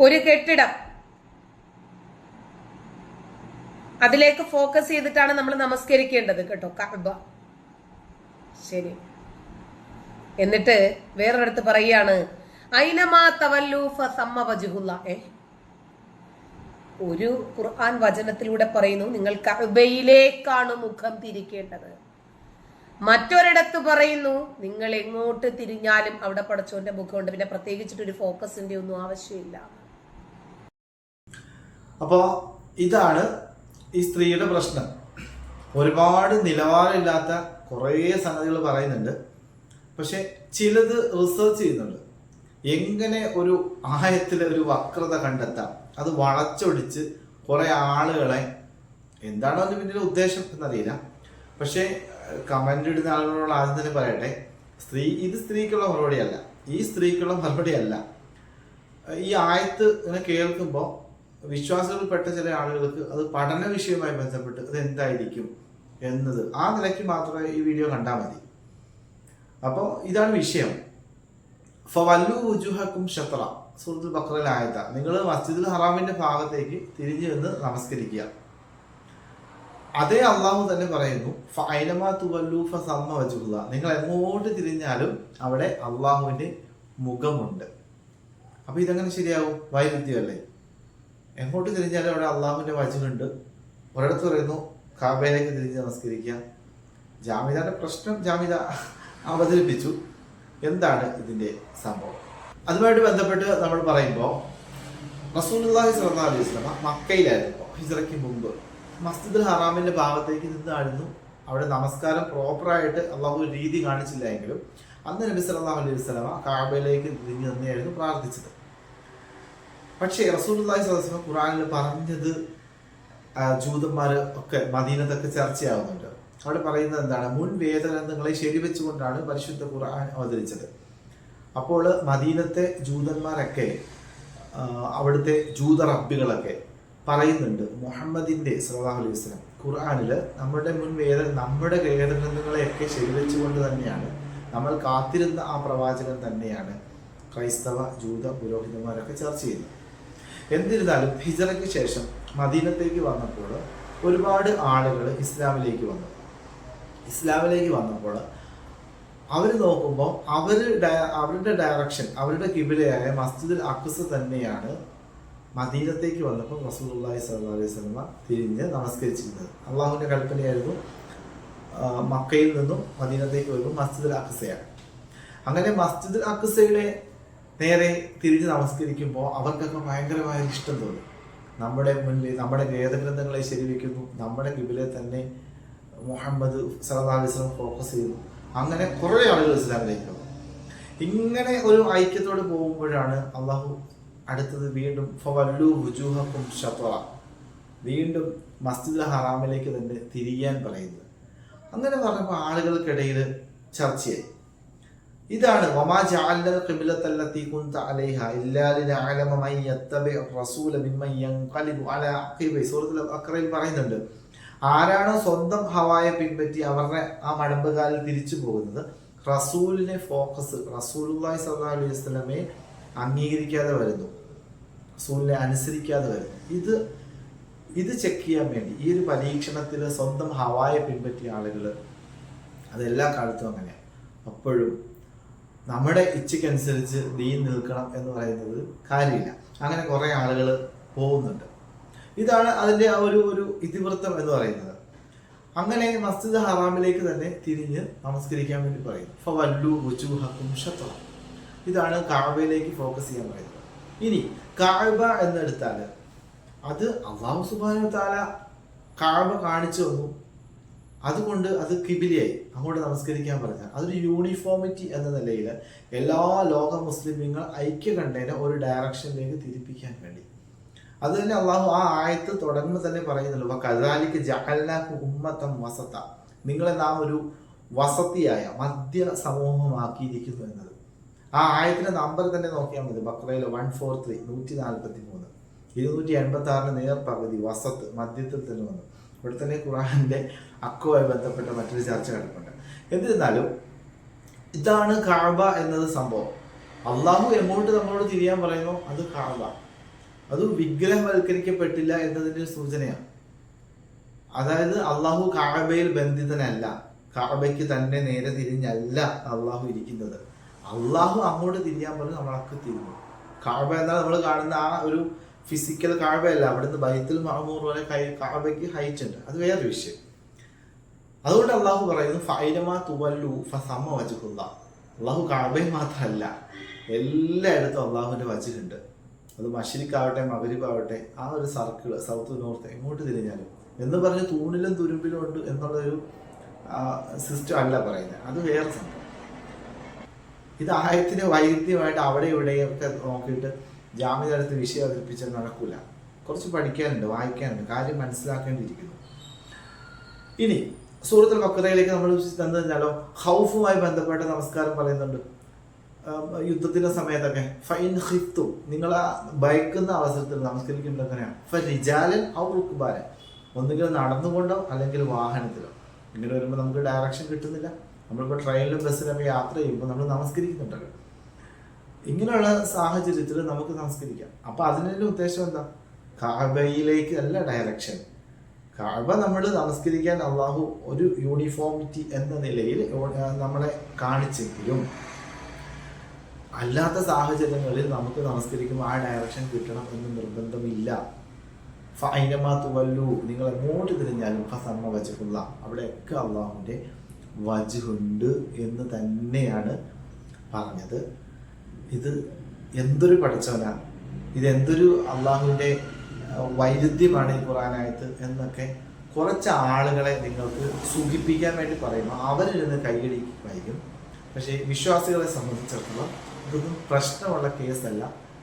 ഒരു കെട്ടിടം. അതിലേക്ക് ഫോക്കസ് ചെയ്തിട്ടാണ് നമ്മൾ നമസ്കരിക്കേണ്ടത് കേട്ടോ. കഅബ ശരി. എന്നിട്ട് വേറൊരിടത്ത് പറയാണ് ഐനമാ തവല്ലു ഫസമ്മ വജുഹുല്ല. ഏ? ഒരു ഖുർആൻ വചനത്തിലൂടെ പറയുന്നു നിങ്ങൾ കഅബയിലേക്കാണ് മുഖം തിരിക്കേണ്ടത്. മറ്റൊരിടത്ത് പറയുന്നു നിങ്ങൾ എങ്ങോട്ട് തിരിഞ്ഞാലും അവിടെ പടച്ചോന്റെ മുഖമുണ്ട്. പിന്നെ പ്രത്യേകിച്ചിട്ടൊരു ഫോക്കസിന്റെ ഒന്നും ആവശ്യമില്ല. അപ്പോൾ ഇതാണ് ഈ സ്ത്രീയുടെ പ്രശ്നം. ഒരുപാട് നിലവാരമില്ലാത്ത കുറേ സംഗതികൾ പറയുന്നുണ്ട്. പക്ഷെ ചിലത് റിസർച്ച് ചെയ്യുന്നുണ്ട്. എങ്ങനെ ഒരു ആയത്തിലെ ഒരു വക്രത കണ്ടെത്താം? അത് വളച്ചൊടിച്ച് കുറേ ആളുകളെ എന്താണോ അതിന് പിന്നിലെ ഉദ്ദേശം എന്നറിയില്ല. പക്ഷേ കമന്റ് ഇടുന്ന ആളുകളോട് ആദ്യം തന്നെ പറയട്ടെ. സ്ത്രീ ഇത് സ്ത്രീക്കുള്ള മറുപടിയല്ല. ഈ സ്ത്രീക്കുള്ള മറുപടിയല്ല. ഈ ആയത്ത് ഇങ്ങനെ കേൾക്കുമ്പോൾ വിശ്വാസങ്ങളിൽപ്പെട്ട ചില ആളുകൾക്ക് അത് പഠന വിഷയവുമായി ബന്ധപ്പെട്ട് അത് എന്തായിരിക്കും എന്നത് ആ നിലയ്ക്ക് മാത്രമേ ഈ വീഡിയോ കണ്ടാൽ മതി. അപ്പോൾ ഇതാണ് വിഷയം. ഫവല്ലു ഉജുഹക്കും ഷത്ര സൂറത്തുൽ ബക്രൽ നിങ്ങൾ മസ്ജിദുൽ ഹറാമിന്റെ ഭാഗത്തേക്ക് തിരിഞ്ഞു നിന്ന് നമസ്കരിക്കുക. അതേ അള്ളാഹു തന്നെ പറയുന്നു ഫൈനമാ തുവല്ലു ഫസമ്മ വജുല്ല നിങ്ങൾ എങ്ങോട്ട് തിരിഞ്ഞാലും അവിടെ അള്ളാഹുവിന്റെ മുഖമുണ്ട്. അപ്പൊ ഇതെങ്ങനെ ശരിയാവും വൈരുദ്ധ്യമല്ലേ? എങ്ങോട്ട് തിരിഞ്ഞാലും അവിടെ അള്ളാഹുവിന്റെ വചനുണ്ട്. ഒരിടത്ത് പറയുന്നു കാബയിലേക്ക് തിരിഞ്ഞ് നമസ്കരിക്കുക. ജാമിതാന്റെ പ്രശ്നം ജാമിത അവതരിപ്പിച്ചു. എന്താണ് ഇതിന്റെ സംഭവം? അതുമായിട്ട് ബന്ധപ്പെട്ട് നമ്മൾ പറയുമ്പോൾ റസൂലുള്ളാഹി സ്വല്ലല്ലാഹു അലൈഹി വസല്ലമ മക്കയിലായിരുന്നു. ഹിജ്റയ്ക്ക് മുമ്പ്. മസ്ജിദുൽ ഹറാമിന്റെ ഭാഗത്തേക്ക് നിന്നായിരുന്നു. അവിടെ നമസ്കാരം പ്രോപ്പറായിട്ട് അള്ളാഹു രീതി കാണിച്ചില്ല എങ്കിലും അന്ന് നബി സല്ലല്ലാഹു അലൈഹി വസല്ലമ കാബയിലേക്ക് തിരിഞ്ഞു തന്നെയായിരുന്നു പ്രാർത്ഥിച്ചത്. പക്ഷേ റസൂലുള്ളാഹി ഖുറാനിൽ പറഞ്ഞത് ജൂതന്മാർ ഒക്കെ മദീനത്തൊക്കെ ചർച്ചയാവുന്നുണ്ട്. അവിടെ പറയുന്നത് എന്താണ്? മുൻ വേദഗ്രന്ഥങ്ങളെ ശരിവെച്ചുകൊണ്ടാണ് പരിശുദ്ധ ഖുർആൻ അവതരിച്ചത്. അപ്പോൾ മദീനത്തെ ജൂതന്മാരൊക്കെ അവിടുത്തെ ജൂത റബ്ബികളൊക്കെ പറയുന്നുണ്ട് മുഹമ്മദിന്റെ സലാഹു അലൈഹി വസല്ലം. ഖുർആനിൽ നമ്മുടെ മുൻ വേദ നമ്മുടെ വേദഗ്രന്ഥങ്ങളെയൊക്കെ ശരിവെച്ചുകൊണ്ട് തന്നെയാണ്. നമ്മൾ കാത്തിരുന്ന ആ പ്രവാചകൻ തന്നെയാണ് ക്രൈസ്തവ ജൂത പുരോഹിതന്മാരൊക്കെ ചർച്ച ചെയ്യുന്നത്. എന്നിരുന്നാലും ഹിജറയ്ക്ക് ശേഷം മദീനത്തേക്ക് വന്നപ്പോൾ ഒരുപാട് ആളുകൾ ഇസ്ലാമിലേക്ക് വന്നു. ഇസ്ലാമിലേക്ക് വന്നപ്പോൾ അവർ നോക്കുമ്പോൾ അവർ അവരുടെ ഡയറക്ഷൻ അവരുടെ കിബിലയായ മസ്ജിദുൽ അക്സ തന്നെയാണ് മദീനത്തേക്ക് വന്നപ്പോൾ റസൂലുള്ളാഹി സ്വല്ലല്ലാഹു അലൈഹി സ്വലമ തിരിഞ്ഞ് നമസ്കരിച്ചിരുന്നത്. അള്ളാഹുവിന്റെ കൽപ്പനയായിരുന്നു മക്കയിൽ നിന്നും മദീനത്തേക്ക് വരുമ്പോൾ മസ്ജിദുൽ അക്സയാണ്. അങ്ങനെ മസ്ജിദുൽ അക്സയുടെ നേരെ തിരിഞ്ഞ് നമസ്കരിക്കുമ്പോൾ അവർക്കൊക്കെ ഭയങ്കരമായ ഇഷ്ടം തോന്നും. നമ്മുടെ മുന്നിൽ നമ്മുടെ വേദഗ്രന്ഥങ്ങളെ ശരിവെക്കുന്നു. നമ്മുടെ കിബിലെ തന്നെ മുഹമ്മദ് സലതാലിസ്ലം ഫോക്കസ് ചെയ്യുന്നു. അങ്ങനെ കുറേ ആളുകൾ ഇസ്ലാമിലേക്ക് ഇങ്ങനെ ഒരു ഐക്യത്തോട് പോകുമ്പോഴാണ് അള്ളാഹു അടുത്തത് വീണ്ടും ഫവല്ലു വുജൂഹക്കും ഷത്ര വീണ്ടും മസ്ജിദ് ഹറാമിലേക്ക് തന്നെ തിരിയാൻ പറയുന്നത്. അങ്ങനെ പറഞ്ഞപ്പോൾ ആളുകൾക്കിടയിൽ ചർച്ചയായി. ഇതാണ് വമാ റസൂല സൂറത്തുൽ പറയുന്നുണ്ട് ആരാണോ സ്വന്തം ഹവായെ പിൻപറ്റി അവരുടെ ആ മടമ്പുകാലിൽ തിരിച്ചു പോകുന്നത് റസൂലിനെ ഫോക്കസ് റസൂലുള്ളാഹി സ്വല്ലല്ലാഹു അലൈഹി അംഗീകരിക്കാതെ വരുന്നു റസൂലിനെ അനുസരിക്കാതെ വരുന്നു. ഇത് ഇത് ചെക്ക് ചെയ്യാൻ വേണ്ടി ഈ ഒരു പരീക്ഷണത്തിൽ സ്വന്തം ഹവായെ പിൻപറ്റിയ ആളുകൾ അതെല്ലാ കാലത്തും അങ്ങനെയാണ് അപ്പോഴും നമ്മുടെ ഇച്ഛയ്ക്കനുസരിച്ച് ദീൻ നിൽക്കണം എന്ന് പറയുന്നത് കാര്യമില്ല. അങ്ങനെ കുറേ ആളുകൾ പോകുന്നുണ്ട്. ഇതാണ് അതിന്റെ ആ ഒരു ഒരു ഇതിവൃത്തം എന്ന് പറയുന്നത്. അങ്ങനെ മസ്ജിദ് ഹറാമിലേക്ക് തന്നെ തിരിഞ്ഞ് നമസ്കരിക്കാൻ വേണ്ടി പറയും ഫവല്ലു വുജൂഹക്കും ഷത്ര ഇതാണ് കാവയിലേക്ക് ഫോക്കസ് ചെയ്യാൻ പറയുന്നത്. ഇനി കാഴ്ബ എന്നെടുത്താൽ അത് അള്ളാഹു സുബാനു താല കാബ കാണിച്ചു തന്നു. അതുകൊണ്ട് അത് കിബിലിയായി. അങ്ങോട്ട് നമസ്കരിക്കാൻ പറഞ്ഞ അതൊരു യൂണിഫോമിറ്റി എന്ന നിലയിൽ എല്ലാ ലോക മുസ്ലിമീങ്ങൾ ഐക്യകണ്ഠേന ഒരു ഡയറക്ഷനിലേക്ക് തിരിപ്പിക്കാൻ വേണ്ടി. അത് തന്നെ അള്ളാഹു ആ ആയത്ത് തുടർന്ന് തന്നെ പറയുന്നുള്ളൂ കദാലിക്ക് ജഅൽനാക്കു ഉമ്മത്തം വസത്ത നിങ്ങളെ നാം ഒരു വസതിയായ മധ്യ സമൂഹമാക്കിയിരിക്കുന്നു എന്നത്. ആ ആയത്തിന്റെ നമ്പർ തന്നെ നോക്കിയാൽ മതി. ബക്രയിൽ വൺ ഫോർ ത്രീ നൂറ്റി നാൽപ്പത്തി മൂന്ന് ഇരുന്നൂറ്റി എൺപത്തി ആറിന് നേർ പകുതി വസത്ത് മധ്യത്തിൽ തന്നെ വന്നു. ഇവിടെ തന്നെ ഖുറാനിന്റെ അക്കുമായി ബന്ധപ്പെട്ട മറ്റൊരു ചർച്ച കിടപ്പുണ്ട് എന്നിരുന്നാലും ഇതാണ് കാബ എന്നത് സംഭവം. അള്ളാഹു എങ്ങോട്ട് നമ്മളോട് തിരിയാൻ പറയുന്നു? അത് കാബ. അത് വിഗ്രഹവൽക്കരിക്കപ്പെട്ടില്ല എന്നതിന്റെ സൂചനയാണ്. അതായത് അള്ളാഹു കാബയിൽ ബന്ധിതനല്ല. കാബയ്ക്ക് തന്നെ നേരെ തിരിഞ്ഞല്ല അള്ളാഹു ഇരിക്കുന്നത്. അള്ളാഹു അങ്ങോട്ട് തിരിയാൻ പറഞ്ഞു നമ്മളൊക്കെ തിരിഞ്ഞു. കാബ എന്നാൽ നമ്മൾ കാണുന്ന ആ ഒരു ഫിസിക്കൽ കാഴ്വയല്ല. അവിടുന്ന് ബൈത്തിൽ മഹമൂർ വരെ കൈ കാബയ്ക്ക് ഹൈറ്റ് ഉണ്ട് അത് വേറെ വിഷയം. അതുകൊണ്ട് അള്ളാഹു പറയുന്നു ഫൈനമാ തുവല്ലു ഫസമ്മ വജുഹുല്ല. അള്ളാഹു കാബയിൽ മാത്രമല്ല എല്ലായിടത്തും അള്ളാഹുവിന്റെ വജുണ്ട് അത് മഷിരിക്കാവട്ടെ മകരിപ്പാവട്ടെ ആ ഒരു സർക്കിൾ സൗത്ത് നോർത്ത് എങ്ങോട്ട് തിരിഞ്ഞാലും. എന്ന് പറഞ്ഞ് തൂണിലും തുരുമ്പിലും ഉണ്ട് എന്നുള്ളൊരു സിസ്റ്റം അല്ല പറയുന്നത്. അത് വേറെ സംഭവം. ഇത് ആയത്തിന് വൈരുദ്ധ്യമായിട്ട് അവിടെ ഇവിടെയൊക്കെ നോക്കിയിട്ട് ജാമ്യത എടുത്ത് വിഷയം അവതരിപ്പിച്ചാൽ നടക്കൂല. കുറച്ച് പഠിക്കാനുണ്ട് വായിക്കാനുണ്ട് കാര്യം മനസ്സിലാക്കേണ്ടിയിരിക്കുന്നു. ഇനി സൂറത്തുൽ വക്രതയിലേക്ക് നമ്മൾ തന്നതിനാലോ ഹൗഫുമായി ബന്ധപ്പെട്ട നമസ്കാരം പറയുന്നുണ്ട്. യുദ്ധത്തിന്റെ സമയത്തൊക്കെ ഫൈൻ ഹിത്തു നിങ്ങൾ ആ ഭയക്കുന്ന അവസരത്തിൽ നമസ്കരിക്കുന്നത് എങ്ങനെയാണ്? ഔ റുക്കുബാലൻ ഒന്നുകിൽ നടന്നുകൊണ്ടോ അല്ലെങ്കിൽ വാഹനത്തിലോ. ഇങ്ങനെ വരുമ്പോൾ നമുക്ക് ഡയറക്ഷൻ കിട്ടുന്നില്ല. നമ്മളിപ്പോൾ ട്രെയിനിലും ബസ്സിലൊക്കെ യാത്ര ചെയ്യുമ്പോൾ നമ്മൾ നമസ്കരിക്കുന്നുണ്ടല്ലോ. ഇങ്ങനെയുള്ള സാഹചര്യത്തിൽ നമുക്ക് സംസ്കരിക്കാം. അപ്പൊ അതിന്റെ ഉദ്ദേശം എന്താ? കാബയിലേക്ക് അല്ല ഡയറക്ഷൻ കാബ നമ്മൾ നമസ്കരിക്കാൻ അള്ളാഹു ഒരു യൂണിഫോമിറ്റി എന്ന നിലയിൽ നമ്മളെ കാണിച്ചെങ്കിലും അല്ലാത്ത സാഹചര്യങ്ങളിൽ നമുക്ക് നമസ്കരിക്കുമ്പോൾ ആ ഡയറക്ഷൻ കിട്ടണം എന്ന് നിർബന്ധമില്ല. ഫൈനമാ വല്ലു നിങ്ങൾ എങ്ങോട്ട് തിരിഞ്ഞാലും ഫസമ്മ വജഹുള്ള അവിടെയൊക്കെ അള്ളാഹുവിന്റെ വജുണ്ട് എന്ന് തന്നെയാണ് പറഞ്ഞത്. ഇത് എന്തൊരു പഠിച്ചവനാണ് ഇതെന്തൊരു അള്ളാഹുവിന്റെ വൈരുദ്ധ്യമാണ് ഈ ഖുറാനായത്ത് എന്നൊക്കെ കുറച്ച് ആളുകളെ നിങ്ങൾക്ക് സുഖിപ്പിക്കാൻ വേണ്ടി പറയുമ്പോൾ അവരിരുന്ന് കൈയടിക്കുമായിരിക്കും പക്ഷേ വിശ്വാസികളെ സംബന്ധിച്ചിടത്തോളം ഇതൊന്നും പ്രശ്നമുള്ള കേസല്ല